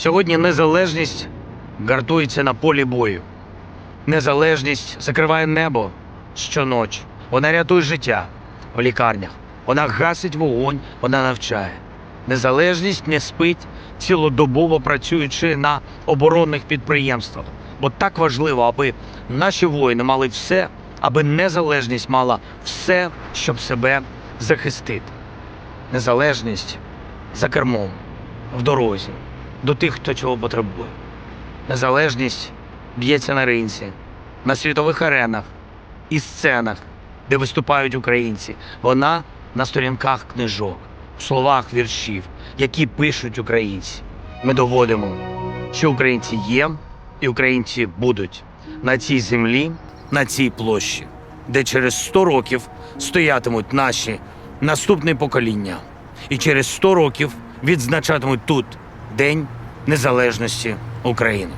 Сьогодні незалежність гартується на полі бою. Незалежність закриває небо щоночі. Вона рятує життя в лікарнях. Вона гасить вогонь, вона навчає. Незалежність не спить, цілодобово працюючи на оборонних підприємствах. Бо так важливо, аби наші воїни мали все, аби незалежність мала все, щоб себе захистити. Незалежність за кермом, в дорозі, до тих, хто цього потребує. Незалежність б'ється на ринці, на світових аренах і сценах, де виступають українці. Вона на сторінках книжок, в словах віршів, які пишуть українці. Ми доводимо, що українці є і українці будуть на цій землі, на цій площі, де через 100 років стоятимуть наші наступні покоління. І через 100 років відзначатимуть тут День Незалежності України.